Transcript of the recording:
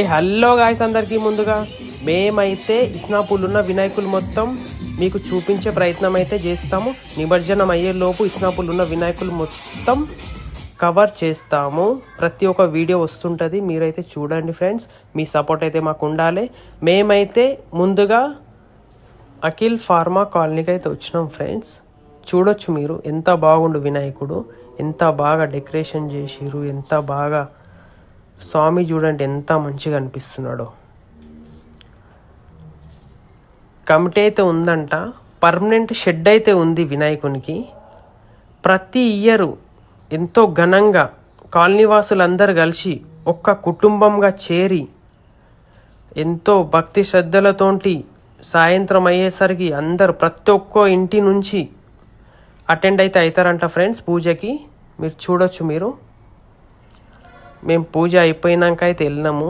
ఏ hello guys అందరికీ ముందుగా. మేమైతే ఇస్నాపూల్ ఉన్న వినాయకులు మొత్తం మీకు చూపించే ప్రయత్నం అయితే చేస్తాము. నిమజ్జనం అయ్యేలోపు ఇస్నాపూల్ ఉన్న వినాయకులు మొత్తం కవర్ చేస్తాము. ప్రతి ఒక్క వీడియో వస్తుంటుంది మీరైతే చూడండి ఫ్రెండ్స్ మీ సపోర్ట్ అయితే మాకు ఉండాలి. మేమైతే ముందుగా అఖిల్ ఫార్మా కాలనీకి అయితే వచ్చినాం ఫ్రెండ్స్ చూడొచ్చు మీరు ఎంత బాగుండు వినాయకుడు. ఎంత బాగా డెకరేషన్ చేసిరు ఎంత బాగా స్వామి చూడండి ఎంత మంచిగా అనిపిస్తున్నాడో. కమిటీ అయితే ఉందంట. పర్మనెంట్ షెడ్ అయితే ఉంది వినాయకునికి. ప్రతి ఇయరు ఎంతో ఘనంగా కాలనీవాసులందరూ కలిసి ఒక్క కుటుంబంగా చేరి ఎంతో భక్తి శ్రద్ధలతోటి సాయంత్రం అయ్యేసరికి అందరు ప్రతి ఒక్క ఇంటి నుంచి అటెండ్ అయితే అవుతారంట ఫ్రెండ్స్ పూజకి. మీరు చూడొచ్చు మీరు. మేము పూజ అయిపోయినాక అయితే వెళ్ళినాము.